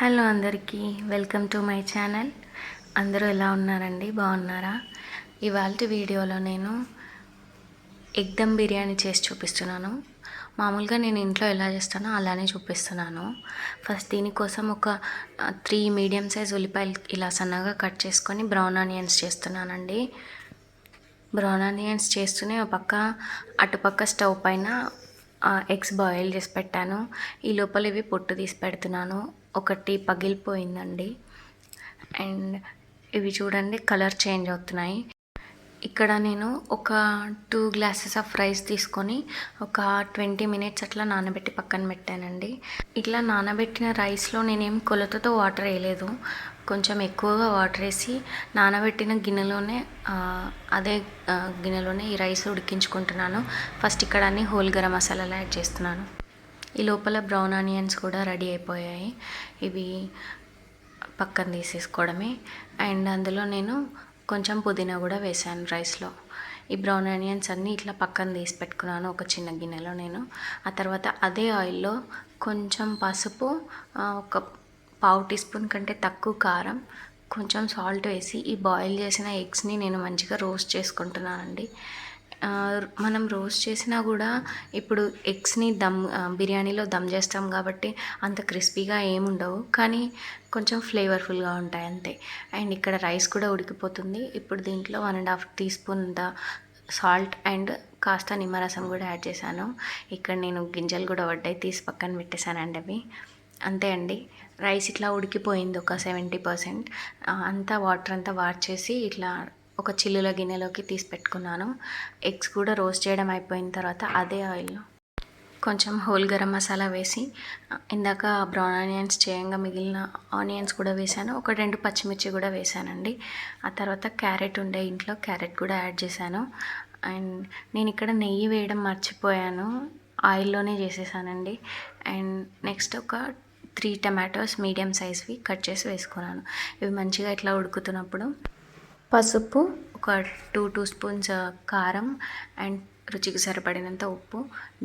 Hello అందరికీ welcome to my channel. అందరూ ఎలా ఉన్నారండి? బాగున్నారా? ఇవాళ వీడియోలో నేను ఎగ్ దమ్ బిర్యానీ చేసి చూపిస్తున్నాను. మామూలుగా నేను ఇంట్లో ఎలా చేస్తానో అలానే చూపిస్తున్నాను. ఫస్ట్ దీనికోసం ఒక త్రీ మీడియం సైజ్ ఉల్లిపాయలు ఇలా సన్నగా కట్ చేసుకొని బ్రౌన్ ఆనియన్స్ చేస్తున్నానండి. బ్రౌన్ ఆనియన్స్ చేస్తూనే ఒక పక్క అటుపక్క స్టవ్ పైన ఎగ్స్ బాయిల్ చేసి పెట్టాను. ఈ లోపల ఇవి పొట్టు తీసి పెడుతున్నాను. ఒకటి పగిలిపోయిందండి. అండ్ ఇవి చూడండి కలర్ చేంజ్ అవుతున్నాయి. ఇక్కడ నేను ఒక టూ గ్లాసెస్ ఆఫ్ రైస్ తీసుకొని ఒక ట్వంటీ మినిట్స్ అట్లా నానబెట్టి పక్కన పెట్టానండి. ఇట్లా నానబెట్టిన రైస్లో నేనేం కొలతతో వాటర్ వేయలేదు. కొంచెం ఎక్కువగా వాటర్ వేసి నానబెట్టిన గిన్నెలోనే అదే గిన్నెలోనే ఈ రైస్ ఉడికించుకుంటున్నాను. ఫస్ట్ ఇక్కడ అన్ని హోల్ గరం మసాలాలు యాడ్ చేస్తున్నాను. ఈ లోపల బ్రౌన్ ఆనియన్స్ కూడా రెడీ అయిపోయాయి. ఇవి పక్కన తీసేసుకోవడమే. అండ్ అందులో నేను కొంచెం పుదీనా కూడా వేసాను రైస్లో. ఈ బ్రౌన్ ఆనియన్స్ అన్నీ ఇట్లా పక్కన తీసి పెట్టుకున్నాను ఒక చిన్న గిన్నెలో నేను. ఆ తర్వాత అదే ఆయిల్లో కొంచెం పసుపు ఒక పావు టీ స్పూన్ కంటే తక్కువ కారం కొంచెం సాల్ట్ వేసి ఈ బాయిల్ చేసిన ఎగ్స్ని నేను మంచిగా రోస్ట్ చేసుకుంటున్నానండి. మనం రోస్ట్ చేసినా కూడా ఇప్పుడు ఎగ్స్ని దమ్ బిర్యానీలో దమ్ చేస్తాం కాబట్టి అంత క్రిస్పీగా ఏముండవు. కానీ కొంచెం ఫ్లేవర్ఫుల్గా ఉంటాయి అంతే. అండ్ ఇక్కడ రైస్ కూడా ఉడికిపోతుంది. ఇప్పుడు దీంట్లో one and half teaspoon the salt and కాస్త నిమ్మరసం కూడా యాడ్ చేశాను. ఇక్కడ నేను గింజలు కూడా పడ్డాయి తీసి పక్కన పెట్టేశానండి అవి. అంతే అండి. రైస్ ఇట్లా ఉడికిపోయింది ఒక సెవెంటీ పర్సెంట్. అంతా వాటర్ అంతా వార్చేసి ఇట్లా ఒక చిల్లుల గిన్నెలోకి తీసి పెట్టుకున్నాను. ఎగ్స్ కూడా రోస్ట్ చేయడం అయిపోయిన తర్వాత అదే ఆయిల్లో కొంచెం హోల్ గరం మసాలా వేసి ఇందాక బ్రౌన్ ఆనియన్స్ చేయంగా మిగిలిన ఆనియన్స్ కూడా వేసాను ఒక రెండు పచ్చిమిర్చి కూడా వేసానండి ఆ తర్వాత క్యారెట్ ఉండే ఇంట్లో క్యారెట్ కూడా యాడ్ చేశాను. అండ్ నేను ఇక్కడ నెయ్యి వేయడం మర్చిపోయాను. ఆయిల్లోనే చేసేసానండి. అండ్ నెక్స్ట్ ఒక త్రీ టమాటోస్ మీడియం సైజ్వి కట్ చేసి వేసుకున్నాను. ఇవి మంచిగా ఇట్లా ఉడుకుతున్నప్పుడు పసుపు ఒక టూ టూ స్పూన్స్ కారం అండ్ రుచికి సరిపడినంత ఉప్పు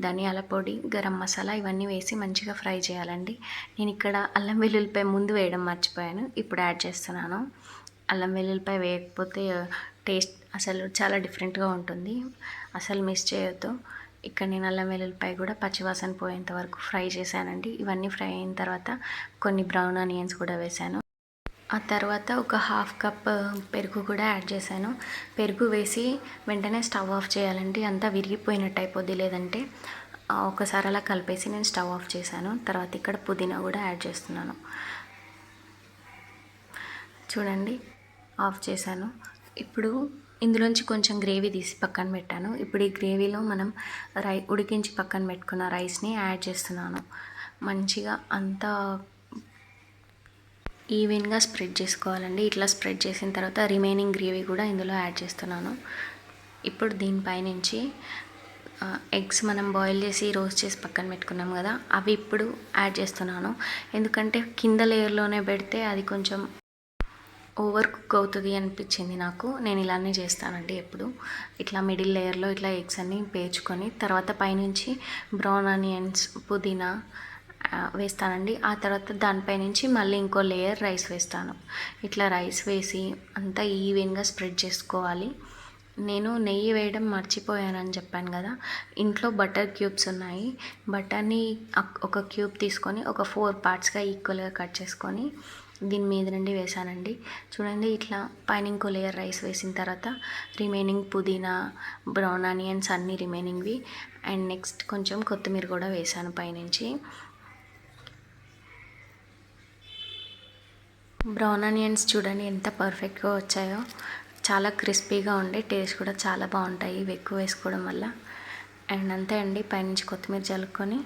ధనియాల పొడి గరం మసాలా ఇవన్నీ వేసి మంచిగా ఫ్రై చేయాలండి. నేను ఇక్కడ అల్లం వెల్లుల్లిపాయ ముందు వేయడం మర్చిపోయాను ఇప్పుడు యాడ్ చేస్తున్నాను. అల్లం వెల్లుల్లిపాయ వేయకపోతే uh, టేస్ట్ అసలు చాలా డిఫరెంట్గా ఉంటుంది. అసలు మిస్ చేయొద్దు. ఇక్కడ నేను అల్లం వెల్లుల్లిపాయ కూడా పచ్చివాసన పోయేంత వరకు ఫ్రై చేశానండి. ఇవన్నీ ఫ్రై అయిన తర్వాత కొన్ని బ్రౌన్ ఆనియన్స్ కూడా వేశాను. ఆ తర్వాత ఒక హాఫ్ కప్ పెరుగు కూడా యాడ్ చేశాను. పెరుగు వేసి వెంటనే స్టవ్ ఆఫ్ చేయాలండి అంతా విరిగిపోయినట్టు అయిపోద్ది. లేదంటే ఒకసారి అలా కలిపేసి నేను స్టవ్ ఆఫ్ చేశాను. తర్వాత ఇక్కడ పుదీనా కూడా యాడ్ చేస్తున్నాను. చూడండి ఆఫ్ చేశాను. ఇప్పుడు ఇందులోంచి కొంచెం గ్రేవీ తీసి పక్కన పెట్టాను. ఇప్పుడు ఈ గ్రేవీలో మనం రై ఉడికించి పక్కన పెట్టుకున్న రైస్ని యాడ్ చేస్తున్నాను. మంచిగా అంతా ఈవెన్గా స్ప్రెడ్ చేసుకోవాలండి. ఇట్లా స్ప్రెడ్ చేసిన తర్వాత రిమైనింగ్ గ్రేవీ కూడా ఇందులో యాడ్ చేస్తున్నాను. ఇప్పుడు దీనిపైనుంచి ఎగ్స్ మనం బాయిల్ చేసి రోస్ట్ చేసి పక్కన పెట్టుకున్నాం కదా అవి ఇప్పుడు యాడ్ చేస్తున్నాను. ఎందుకంటే కింద లేయర్లోనే పెడితే అది కొంచెం ఓవర్ కుక్ అవుతుంది అనిపించింది నాకు. నేను ఇలానే చేస్తానండి ఎప్పుడు. ఇట్లా మిడిల్ లేయర్లో ఇట్లా ఎగ్స్ అన్ని పేర్చుకొని తర్వాత పైనుంచి బ్రౌన్ ఆనియన్స్ పుదీనా వేస్తానండి. ఆ తర్వాత దానిపై నుంచి మళ్ళీ ఇంకో లేయర్ రైస్ వేస్తాను. ఇట్లా రైస్ వేసి అంతా ఈవెన్గా స్ప్రెడ్ చేసుకోవాలి. నేను నెయ్యి వేయడం మర్చిపోయానని చెప్పాను కదా. ఇంట్లో బటర్ క్యూబ్స్ ఉన్నాయి. బటర్ని ఒక క్యూబ్ తీసుకొని ఒక ఫోర్ పార్ట్స్గా ఈక్వల్గా కట్ చేసుకొని దీని మీద నుండి వేసానండి చూడండి ఇట్లా పైన ఇంకో లేయర్ రైస్ వేసిన తర్వాత రిమైనింగ్ పుదీనా బ్రౌన్ ఆనియన్స్ అన్నీ రిమైనింగ్వి అండ్ నెక్స్ట్ కొంచెం కొత్తిమీర కూడా వేసాను పైనుంచి. బ్రౌన్ ఆనియన్స్ చూడండి ఎంత పర్ఫెక్ట్గా వచ్చాయో. చాలా క్రిస్పీగా ఉండే టేస్ట్ కూడా చాలా బాగుంటాయి ఇవి ఎక్కువ వేసుకోవడం వల్ల. అండ్ అంతే అండి పైనుంచి కొత్తిమీర చల్లుకొని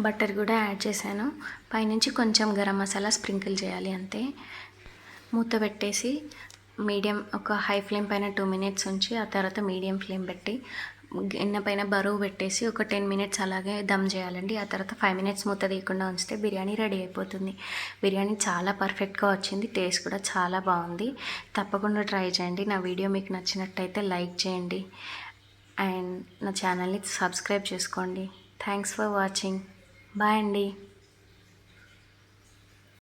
బటర్ కూడా యాడ్ చేశాను. పైనుంచి కొంచెం గరం మసాలా స్ప్రింకిల్ చేయాలి అంతే. మూత పెట్టేసి మీడియం ఒక హై ఫ్లేమ్ పైన టూ మినిట్స్ ఉంచి ఆ తర్వాత మీడియం ఫ్లేమ్ పెట్టి గిన్నె పైన బరువు పెట్టేసి ఒక టెన్ మినిట్స్ అలాగే దమ్ చేయాలండి. ఆ తర్వాత ఫైవ్ మినిట్స్ మూత తీయకుండా ఉంచితే బిర్యానీ రెడీ అయిపోతుంది. బిర్యానీ చాలా పర్ఫెక్ట్గా వచ్చింది టేస్ట్ కూడా చాలా బాగుంది. తప్పకుండా ట్రై చేయండి. నా వీడియో మీకు నచ్చినట్టయితే లైక్ చేయండి. అండ్ నా ఛానల్ని సబ్స్క్రైబ్ చేసుకోండి. Thanks for watching. బాయ్ అండి.